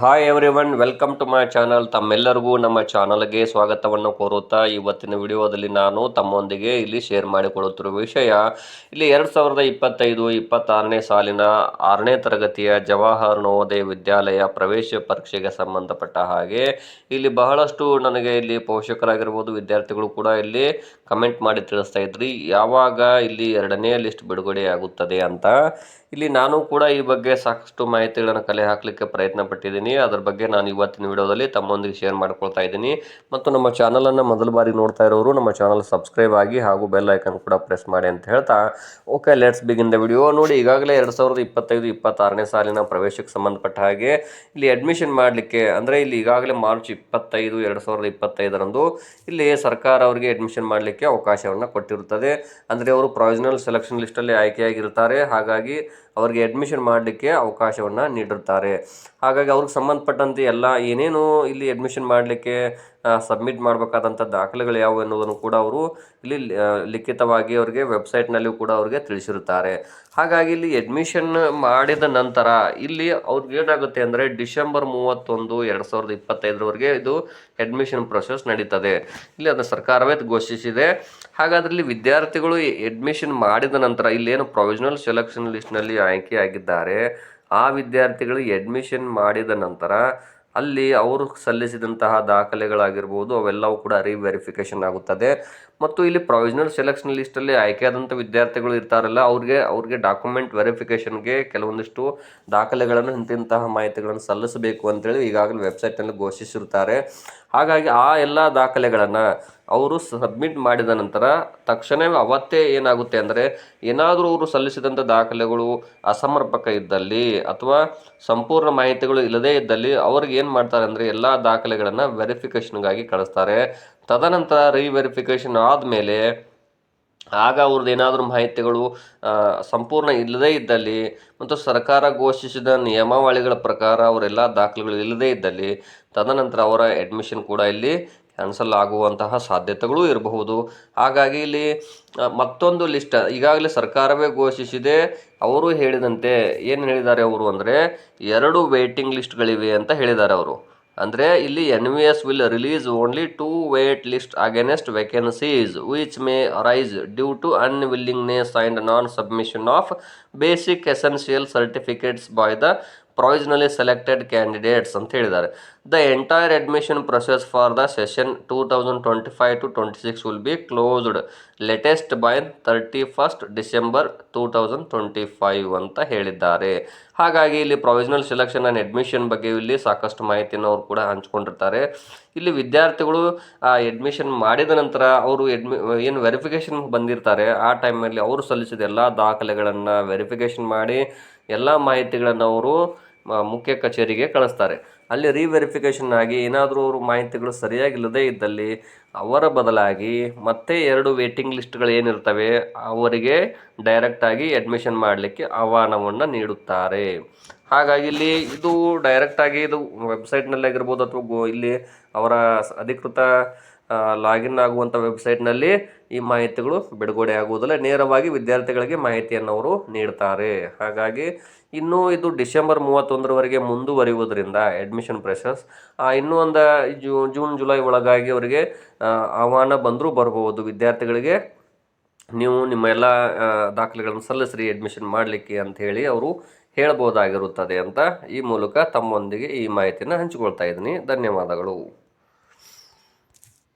Hi everyone welcome to my channel ತಮ್ಮೆಲ್ಲರಿಗೂ ನಮ್ಮ ಚಾನಲ್ಗೆ ಸ್ವಾಗತವನ್ನು ಕೋರುತ್ತಾ ಇವತ್ತಿನ ವಿಡಿಯೋದಲ್ಲಿ ನಾನು ತಮ್ಮೊಂದಿಗೆ ಇಲ್ಲಿ ಶೇರ್ ಮಾಡಿಕೊಳ್ಳುತ್ತಿರುವ ವಿಷಯ, ಇಲ್ಲಿ ಎರಡು ಸಾವಿರದ ಇಪ್ಪತ್ತೈದು, ಇಪ್ಪತ್ತಾರನೇ ಸಾಲಿನ ಆರನೇ ತರಗತಿಯ ಜವಾಹರ್ ನವೋದಯ ವಿದ್ಯಾಲಯ ಪ್ರವೇಶ ಪರೀಕ್ಷೆಗೆ ಸಂಬಂಧಪಟ್ಟ ಹಾಗೆ ಇಲ್ಲಿ ಬಹಳಷ್ಟು ನನಗೆ ಇಲ್ಲಿ ಪೋಷಕರಾಗಿರ್ಬೋದು, ವಿದ್ಯಾರ್ಥಿಗಳು ಕೂಡ ಇಲ್ಲಿ ಕಮೆಂಟ್ ಮಾಡಿ ತಿಳಿಸ್ತಾ ಇದ್ರಿ. ಯಾವಾಗ ಇಲ್ಲಿ ಎರಡನೇ ಲಿಸ್ಟ್ ಬಿಡುಗಡೆ ಆಗುತ್ತದೆ ಅಂತ. ಇಲ್ಲಿ ನಾನು ಕೂಡ ಈ ಬಗ್ಗೆ ಸಾಕಷ್ಟು ಮಾಹಿತಿಗಳನ್ನು ಕಲೆ ಹಾಕಲಿಕ್ಕೆ ಪ್ರಯತ್ನ ಪಟ್ಟಿದ್ದೀನಿ ಅದರ ಬಗ್ಗೆ ನಾನು ಇವತ್ತಿನ ವಿಡಿಯೋದಲ್ಲಿ ತಮ್ಮೊಂದಿಗೆ ಶೇರ್ ಮಾಡ್ಕೊಳ್ತಾ ಇದ್ದೀನಿ. ಮತ್ತು ನಮ್ಮ ಚಾನಲನ್ನು ಮೊದಲ ಬಾರಿ ನೋಡ್ತಾ ಇರೋರು, ನಮ್ಮ ಚಾನಲ್ ಸಬ್ಸ್ಕ್ರೈಬ್ ಆಗಿ ಹಾಗೂ ಬೆಲ್ ಐಕನ್ ಕೂಡ ಪ್ರೆಸ್ ಮಾಡಿ ಅಂತ ಹೇಳ್ತಾ okay let's begin the video ನೋಡಿ, ಈಗಾಗಲೇ ಎರಡು ಸಾವಿರದ ಇಪ್ಪತ್ತೈದು, ಇಪ್ಪತ್ತಾರನೇ ಸಾಲಿನ ಪ್ರವೇಶಕ್ಕೆ ಸಂಬಂಧಪಟ್ಟ ಹಾಗೆ ಇಲ್ಲಿ ಅಡ್ಮಿಷನ್ ಮಾಡಲಿಕ್ಕೆ, ಅಂದರೆ ಇಲ್ಲಿ ಈಗಾಗಲೇ ಮಾರ್ಚ್ ಇಪ್ಪತ್ತೈದು, ಎರಡು ಸಾವಿರದ ಇಪ್ಪತ್ತೈದರಂದು ಇಲ್ಲಿ ಸರ್ಕಾರ ಅವರಿಗೆ ಅಡ್ಮಿಷನ್ ಮಾಡಲಿಕ್ಕೆ ಅವಕಾಶವನ್ನು ಕೊಟ್ಟಿರುತ್ತದೆ. ಅಂದರೆ ಅವರು ಪ್ರೊವಿಷನಲ್ ಸೆಲೆಕ್ಷನ್ ಲಿಸ್ಟಲ್ಲಿ ಆಯ್ಕೆಯಾಗಿರ್ತಾರೆ ಹಾಗಾಗಿ ಅವರಿಗೆ ಅಡ್ಮಿಷನ್ ಮಾಡಲಿಕ್ಕೆ ಅವಕಾಶವನ್ನು ನೀಡಿರ್ತಾರೆ ಹಾಗಾಗಿ ಅವ್ರಿಗೆ ಸಂಬಂಧಪಟ್ಟಂತೆ ಎಲ್ಲ ಏನೇನು ಇಲ್ಲಿ ಅಡ್ಮಿಷನ್ ಮಾಡಲಿಕ್ಕೆ ಸಬ್ಮಿಟ್ ಮಾಡಬೇಕಾದಂಥ ದಾಖಲೆಗಳು ಯಾವುವು ಎನ್ನುವುದನ್ನು ಕೂಡ ಅವರು ಇಲ್ಲಿ ಲಿಖಿತವಾಗಿ ಅವರಿಗೆ ವೆಬ್ಸೈಟ್ನಲ್ಲಿಯೂ ಕೂಡ ಅವರಿಗೆ ತಿಳಿಸಿರುತ್ತಾರೆ. ಹಾಗಾಗಿ ಇಲ್ಲಿ ಅಡ್ಮಿಷನ್ ಮಾಡಿದ ನಂತರ ಇಲ್ಲಿ ಅವ್ರಿಗೆ ಏನಾಗುತ್ತೆ ಅಂದರೆ ಡಿಸೆಂಬರ್ ಮೂವತ್ತೊಂದು ಎರಡು ಸಾವಿರದ ಇಪ್ಪತ್ತೈದರವರೆಗೆ ಇದು ಅಡ್ಮಿಷನ್ ಪ್ರೊಸೆಸ್ ನಡೀತದೆ. ಇಲ್ಲಿ ಅದನ್ನು ಸರ್ಕಾರವೇ ಘೋಷಿಸಿದೆ. ಹಾಗಾದ್ರೆ ಇಲ್ಲಿ ವಿದ್ಯಾರ್ಥಿಗಳು ಅಡ್ಮಿಷನ್ ಮಾಡಿದ ನಂತರ ಇಲ್ಲೇನು ಪ್ರೊವಿಷನಲ್ ಸೆಲೆಕ್ಷನ್ ಲಿಸ್ಟ್ನಲ್ಲಿ ಆಯ್ಕೆಯಾಗಿದ್ದಾರೆ. ಆ ವಿದ್ಯಾರ್ಥಿಗಳು ಅಡ್ಮಿಷನ್ ಮಾಡಿದ ನಂತರ ಅಲ್ಲಿ ಅವರು ಸಲ್ಲಿಸಿದಂತಹ ದಾಖಲೆಗಳಾಗಿರ್ಬೋದು, ಅವೆಲ್ಲವೂ ಕೂಡ ರಿವೆರಿಫಿಕೇಷನ್ ಆಗುತ್ತದೆ. ಮತ್ತು ಇಲ್ಲಿ ಪ್ರೊವಿಷನಲ್ ಸೆಲೆಕ್ಷನ್ ಲಿಸ್ಟಲ್ಲಿ ಆಯ್ಕೆಯಾದಂಥ ವಿದ್ಯಾರ್ಥಿಗಳು ಇರ್ತಾರಲ್ಲ, ಅವ್ರಿಗೆ ಅವ್ರಿಗೆ ಡಾಕ್ಯುಮೆಂಟ್ ವೆರಿಫಿಕೇಷನ್ಗೆ ಕೆಲವೊಂದಿಷ್ಟು ದಾಖಲೆಗಳನ್ನು ಇಂತಿಂತಹ ಮಾಹಿತಿಗಳನ್ನು ಸಲ್ಲಿಸಬೇಕು ಅಂತೇಳಿ ಈಗಾಗಲೇ ವೆಬ್ಸೈಟ್ನಲ್ಲಿ ಘೋಷಿಸಿರುತ್ತಾರೆ. ಹಾಗಾಗಿ ಆ ಎಲ್ಲ ದಾಖಲೆಗಳನ್ನು ಅವರು ಸಬ್ಮಿಟ್ ಮಾಡಿದ ನಂತರ ತಕ್ಷಣವೇ ಅವತ್ತೇ ಏನಾಗುತ್ತೆ ಅಂದರೆ ಏನಾದರೂ ಅವರು ಸಲ್ಲಿಸಿದಂಥ ದಾಖಲೆಗಳು ಅಸಮರ್ಪಕ ಇದ್ದಲ್ಲಿ ಅಥವಾ ಸಂಪೂರ್ಣ ಮಾಹಿತಿಗಳು ಇಲ್ಲದೇ ಇದ್ದಲ್ಲಿ ಅವ್ರಿಗೆ ಏನು ಮಾಡ್ತಾರೆ ಅಂದರೆ ಎಲ್ಲ ದಾಖಲೆಗಳನ್ನು ವೆರಿಫಿಕೇಷನ್ಗಾಗಿ ಕಳಿಸ್ತಾರೆ. ತದನಂತರ ರಿವೆರಿಫಿಕೇಷನ್ ಆದಮೇಲೆ ಆಗ ಅವ್ರದ್ದು ಏನಾದರೂ ಮಾಹಿತಿಗಳು ಸಂಪೂರ್ಣ ಇಲ್ಲದೇ ಇದ್ದಲ್ಲಿ ಮತ್ತು ಸರ್ಕಾರ ಘೋಷಿಸಿದ ನಿಯಮಾವಳಿಗಳ ಪ್ರಕಾರ ಅವರೆಲ್ಲ ದಾಖಲೆಗಳು ಇಲ್ಲದೇ ಇದ್ದಲ್ಲಿ ತದನಂತರ ಅವರ ಅಡ್ಮಿಷನ್ ಕೂಡ ಇಲ್ಲಿ ಕ್ಯಾನ್ಸಲ್ ಆಗುವಂತಹ ಸಾಧ್ಯತೆಗಳು ಇರಬಹುದು. ಹಾಗಾಗಿ ಇಲ್ಲಿ ಮತ್ತೊಂದು ಲಿಸ್ಟ್ ಈಗಾಗಲೇ ಸರ್ಕಾರವೇ ಘೋಷಿಸಿದೆ. ಅವರು ಹೇಳಿದಂತೆ ಏನು ಹೇಳಿದ್ದಾರೆ ಅವರು ಅಂದರೆ, ಎರಡು ವೇಟಿಂಗ್ ಲಿಸ್ಟ್ಗಳಿವೆ ಅಂತ ಹೇಳಿದ್ದಾರೆ ಅವರು. ಅಂದರೆ, ಇಲ್ಲಿ N V S will release only two wait list against vacancies which may arise due to unwillingness and non submission of basic essential certificates by the provisionally selected candidates ಅಂತ ಹೇಳಿದ್ದಾರೆ. The entire admission process for the session two thousand twenty five to twenty six will be closed latest by thirty first December two thousand twenty five ಅಂತ ಹೇಳಿದ್ದಾರೆ. ಹಾಗಾಗಿ ಇಲ್ಲಿ provisional selection and admission ಬಗ್ಗೆ ಇಲ್ಲಿ ಸಾಕಷ್ಟು ಮಾಹಿತಿಯನ್ನು ಅವರು ಕೂಡ ಹಂಚ್ಕೊಂಡಿರ್ತಾರೆ. ಇಲ್ಲಿ ವಿದ್ಯಾರ್ಥಿಗಳು, ಆ ಅಡ್ಮಿಷನ್ ಮಾಡಿದ ನಂತರ ಅವರು ಎಡ್ಮಿ ಏನು ವೆರಿಫಿಕೇಷನ್ ಬಂದಿರ್ತಾರೆ. ಆ ಟೈಮಲ್ಲಿ ಅವರು ಸಲ್ಲಿಸಿದ ಎಲ್ಲ ದಾಖಲೆಗಳನ್ನು ವೆರಿಫಿಕೇಷನ್ ಮಾಡಿ, ಎಲ್ಲ ಮಾಹಿತಿಗಳನ್ನು ಅವರು ಮುಖ್ಯ ಕಚೇರಿಗೆ ಕಳಿಸ್ತಾರೆ. ಅಲ್ಲಿ ರಿವೆರಿಫಿಕೇಷನ್ ಆಗಿ ಏನಾದರೂ ಅವರು ಮಾಹಿತಿಗಳು ಸರಿಯಾಗಿಲ್ಲದೇ ಇದ್ದಲ್ಲಿ ಅವರ ಬದಲಾಗಿ ಮತ್ತೆ ಎರಡು ವೇಟಿಂಗ್ ಲಿಸ್ಟ್ಗಳು ಏನಿರ್ತವೆ, ಅವರಿಗೆ ಡೈರೆಕ್ಟಾಗಿ ಅಡ್ಮಿಷನ್ ಮಾಡಲಿಕ್ಕೆ ಆಹ್ವಾನವನ್ನು ನೀಡುತ್ತಾರೆ. ಹಾಗಾಗಿ ಇಲ್ಲಿ ಇದು ಡೈರೆಕ್ಟಾಗಿ ಇದು ವೆಬ್ಸೈಟ್ನಲ್ಲಿ ಆಗಿರ್ಬೋದು ಅಥವಾ ಗೋ ಇಲ್ಲಿ ಅವರ ಅಧಿಕೃತ ಲಾಗಿನ್ ಆಗುವಂಥ ವೆಬ್ಸೈಟ್ನಲ್ಲಿ ಈ ಮಾಹಿತಿಗಳು ಬಿಡುಗಡೆ ಆಗುವುದಿಲ್ಲ. ನೇರವಾಗಿ ವಿದ್ಯಾರ್ಥಿಗಳಿಗೆ ಮಾಹಿತಿಯನ್ನು ಅವರು ನೀಡ್ತಾರೆ. ಹಾಗಾಗಿ ಇನ್ನೂ ಇದು ಡಿಸೆಂಬರ್ ಮೂವತ್ತೊಂದರವರೆಗೆ ಮುಂದುವರಿಯುವುದರಿಂದ ಅಡ್ಮಿಷನ್ ಪ್ರೊಸೆಸ್ ಇನ್ನೂ ಒಂದು ಜೂನ್, ಜುಲೈ ಒಳಗಾಗಿ ಅವರಿಗೆ ಆಹ್ವಾನ ಬಂದರೂ ಬರಬಹುದು ವಿದ್ಯಾರ್ಥಿಗಳಿಗೆ ನೀವು ನಿಮ್ಮ ಎಲ್ಲ ದಾಖಲೆಗಳನ್ನು ಸಲ್ಲಿಸ್ರಿ ಅಡ್ಮಿಷನ್ ಮಾಡಲಿಕ್ಕೆ ಅಂತ ಹೇಳಿ ಅವರು ಹೇಳ್ಬೋದಾಗಿರುತ್ತದೆ ಅಂತ ಈ ಮೂಲಕ ತಮ್ಮೊಂದಿಗೆ ಈ ಮಾಹಿತಿಯನ್ನು ಹಂಚಿಕೊಳ್ತಾ ಇದ್ದೀನಿ. ಧನ್ಯವಾದಗಳು.